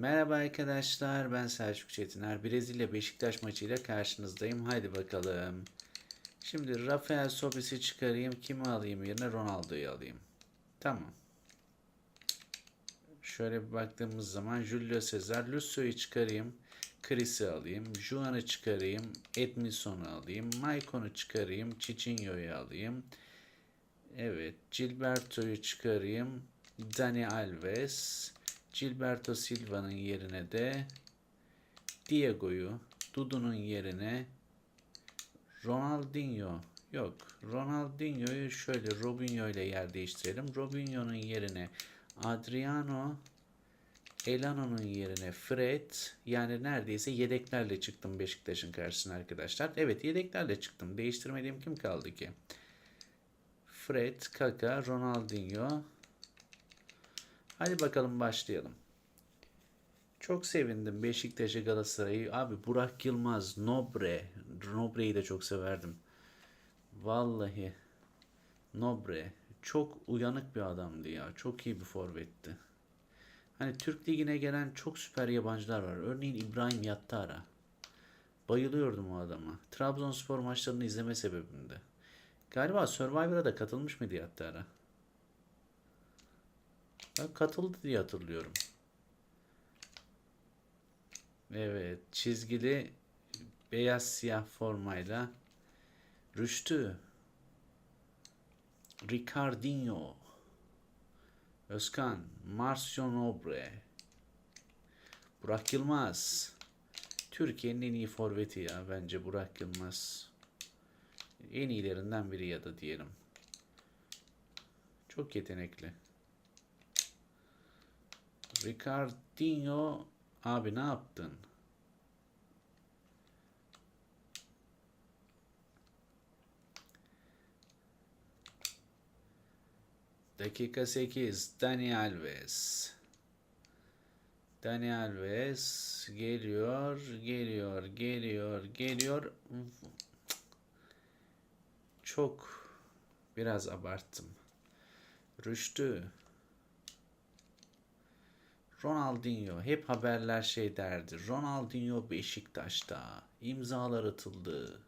Merhaba arkadaşlar, ben Selçuk Çetiner. Brezilya Beşiktaş maçıyla karşınızdayım. Haydi bakalım. Şimdi Rafael Sobis'i çıkarayım. Kimi alayım yerine? Ronaldo'yu alayım. Tamam. Şöyle bir baktığımız zaman Julio Cesar, Lucio'yu çıkarayım. Chris'i alayım. Juan'ı çıkarayım. Edminson'u alayım. Maicon'u çıkarayım. Cicinho'yu alayım. Evet. Gilberto'yu çıkarayım. Dani Alves. Gilberto Silva'nın yerine de Diego'yu, Dudu'nun yerine Ronaldinho yok. Ronaldinho'yu şöyle Robinho ile yer değiştirelim. Robinho'nun yerine Adriano Elano'nun yerine Fred yani neredeyse yedeklerle çıktım Beşiktaş'ın karşısına arkadaşlar. Evet yedeklerle çıktım. Değiştirmediğim kim kaldı ki? Fred, Kaka, Ronaldinho, Hadi bakalım başlayalım. Çok sevindim Beşiktaş'ı Galatasaray'ı. Abi Burak Yılmaz, Nobre. Nobre'yi de çok severdim. Vallahi Nobre çok uyanık bir adamdı ya. Çok iyi bir forvetti. Hani Türk Ligi'ne gelen çok süper yabancılar var. Örneğin İbrahim Yattara. Bayılıyordum o adama. Trabzonspor maçlarını izleme sebebimde. Galiba Survivor'a da katılmış mıydı Yattara? Ben katıldı diye hatırlıyorum. Evet, çizgili beyaz siyah formayla Rüştü, Ricardinho, Özkan, Marcio Nobre, Burak Yılmaz. Türkiye'nin en iyi forveti ya bence Burak Yılmaz. En iyilerinden biri ya da diyelim. Çok yetenekli. Ricardinho abi ne yaptın? Dakika 8 Dani Alves. Dani Alves geliyor, geliyor, geliyor, geliyor. Çok biraz abarttım. Rüştü. Ronaldinho hep haberler şey derdi. Ronaldinho Beşiktaş'ta imzalar atıldı.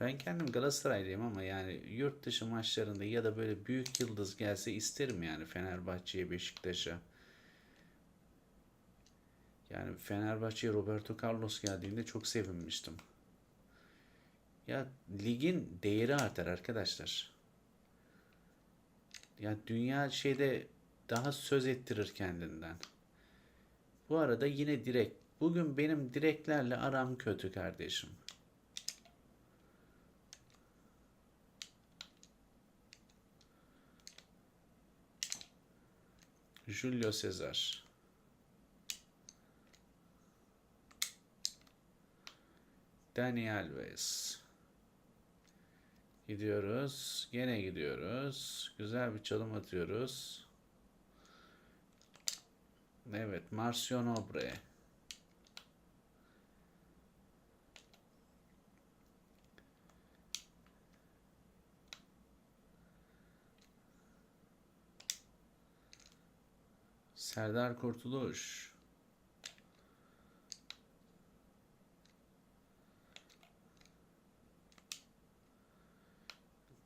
Ben kendim Galatasaraylıyım ama yani yurt dışı maçlarında ya da böyle büyük yıldız gelse isterim yani Fenerbahçe'ye, Beşiktaş'a. Yani Fenerbahçe'ye Roberto Carlos geldiğinde çok sevinmiştim. Ya ligin değeri artar arkadaşlar. Ya dünya şeyde daha söz ettirir kendinden. Bu arada yine direkt. Bugün benim direklerle aram kötü kardeşim. Julio Cesar. Dani Alves. Gidiyoruz. Gene gidiyoruz. Güzel bir çalım atıyoruz. Evet. Marcio Nobre. Serdar Kurtuluş.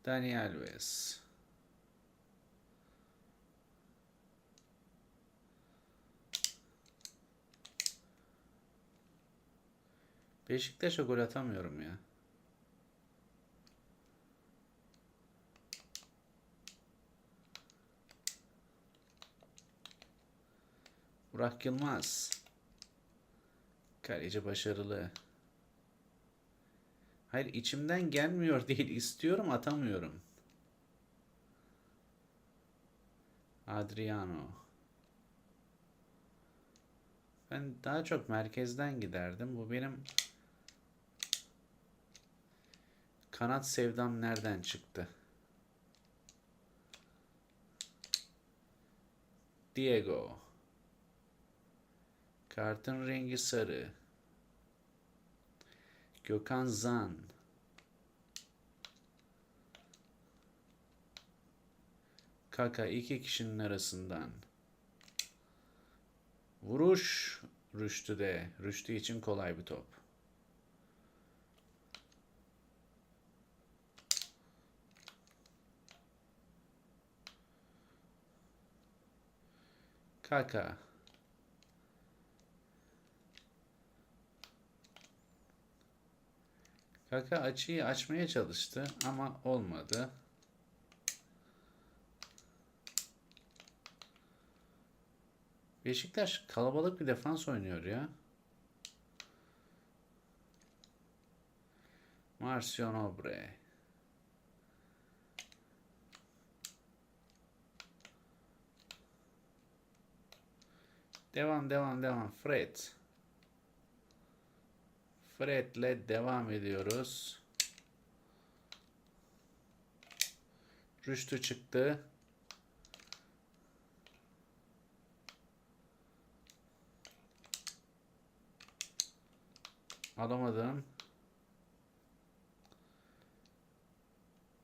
Dani Alves. Beşiktaş'a gol atamıyorum ya. Burak Yılmaz. Kaleci başarılı. Hayır içimden gelmiyor değil. istiyorum atamıyorum. Adriano. Ben daha çok merkezden giderdim. Bu benim kanat sevdam nereden çıktı? Diego. Kartın rengi sarı. Gökhan Zan. Kaka iki kişinin arasından. Vuruş Rüştü de. Rüştü için kolay bir top. Kaka. Kaka açıyı açmaya çalıştı ama olmadı. Beşiktaş kalabalık bir defans oynuyor ya. Marcion Obre. Devam devam devam. Fred. Fred'le devam ediyoruz. Rüştü çıktı. Alamadım.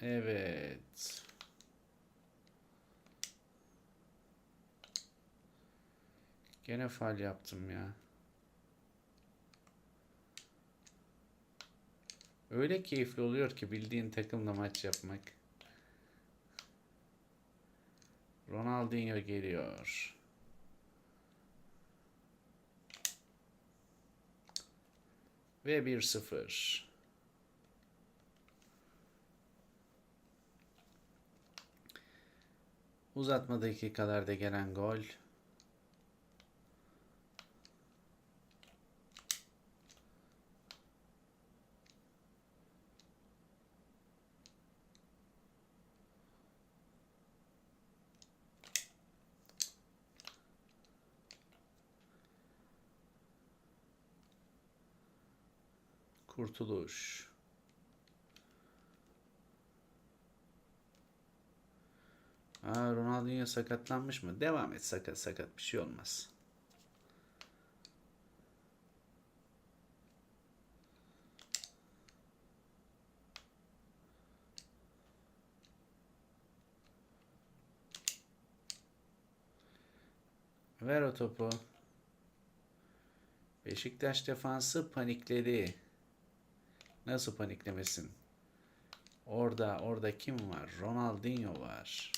Evet. Gene fal yaptım ya. Öyle keyifli oluyor ki bildiğin takımla maç yapmak. Ronaldinho geliyor. Ve 1-0. Uzatma dakikalarda gelen gol. Kurtuluş. Aa, Ronaldinho sakatlanmış mı? Devam et sakat sakat bir şey olmaz. Ver o topu. Beşiktaş defansı panikledi. Nasıl paniklemesin? Orada, orada kim var? Ronaldinho var.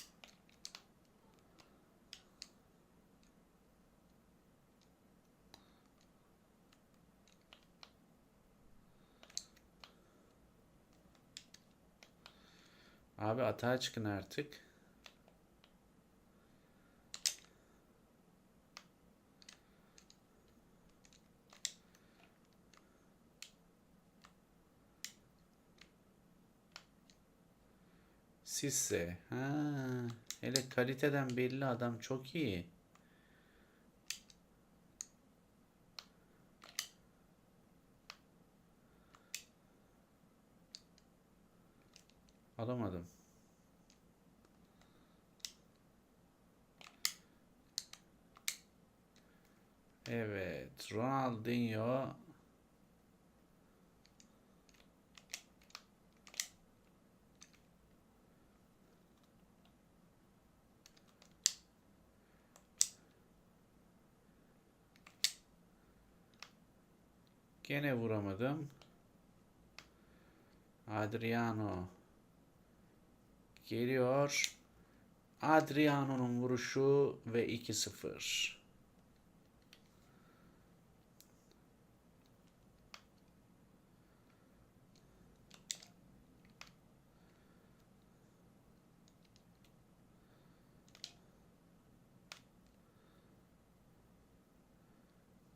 Abi atağa çıkın artık. Sisse. Ha, hele kaliteden belli adam çok iyi. Alamadım. Evet, Ronaldinho Gene vuramadım. Adriano geliyor. Adriano'nun vuruşu ve 2-0.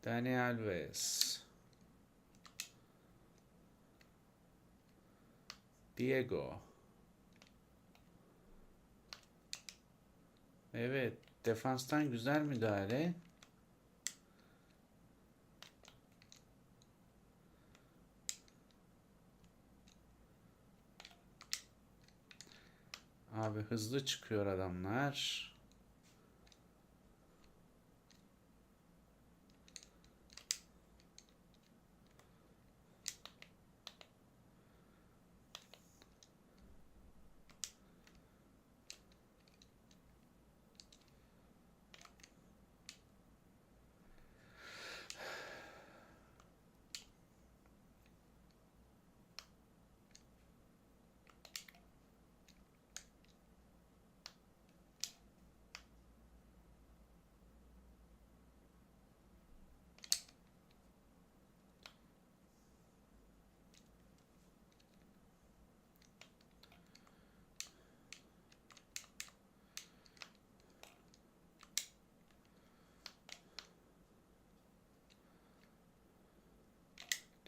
Dani Alves. Diego. Evet, defanstan güzel müdahale. Abi hızlı çıkıyor adamlar.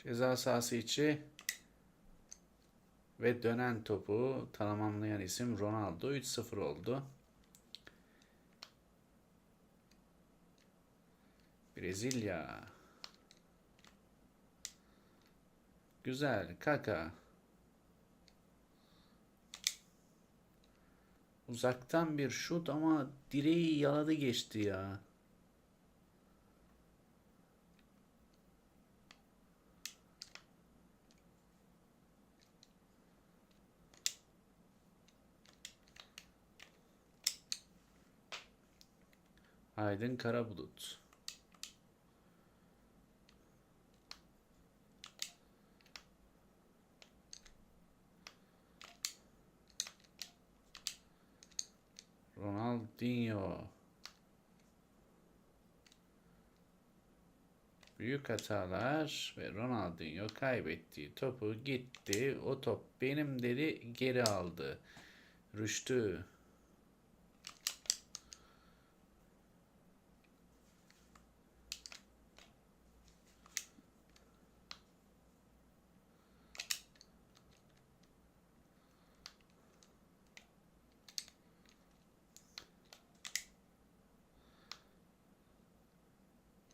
Ceza sahası içi ve dönen topu tamamlayan isim Ronaldo 3-0 oldu. Brezilya. Güzel. Kaka. Uzaktan bir şut ama direği yaladı geçti ya. Aydın Karabulut. Ronaldinho. Büyük hatalar ve Ronaldinho kaybettiği topu gitti. O top benim dedi geri aldı. Rüştü.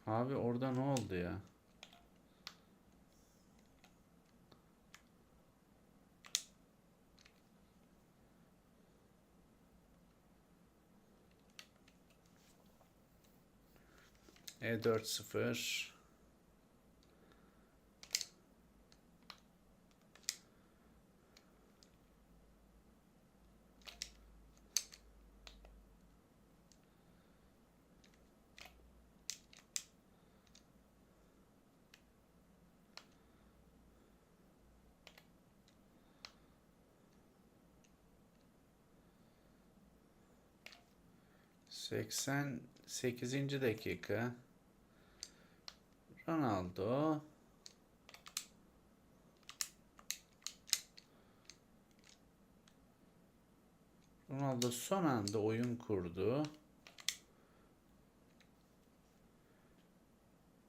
Abi orada ne oldu ya? E4 0 88. dakika. Ronaldo. Ronaldo son anda oyun kurdu.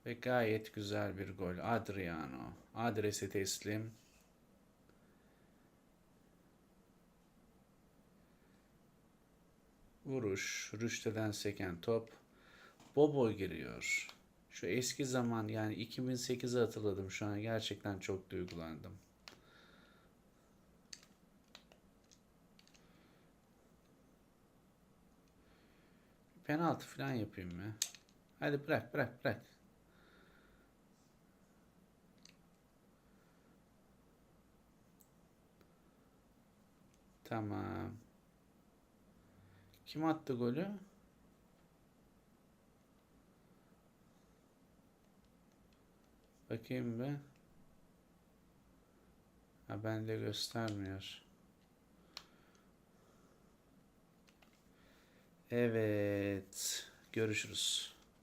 Ve gayet güzel bir gol. Adriano. Adresi teslim. Vuruş. Rüşteden seken top. Bobo giriyor. Şu eski zaman yani 2008'i hatırladım şu an. Gerçekten çok duygulandım. Penaltı falan yapayım mı? Hadi bırak bırak bırak. Tamam. Kim attı golü? Bakayım be. Ha bende göstermiyor. Evet. Görüşürüz.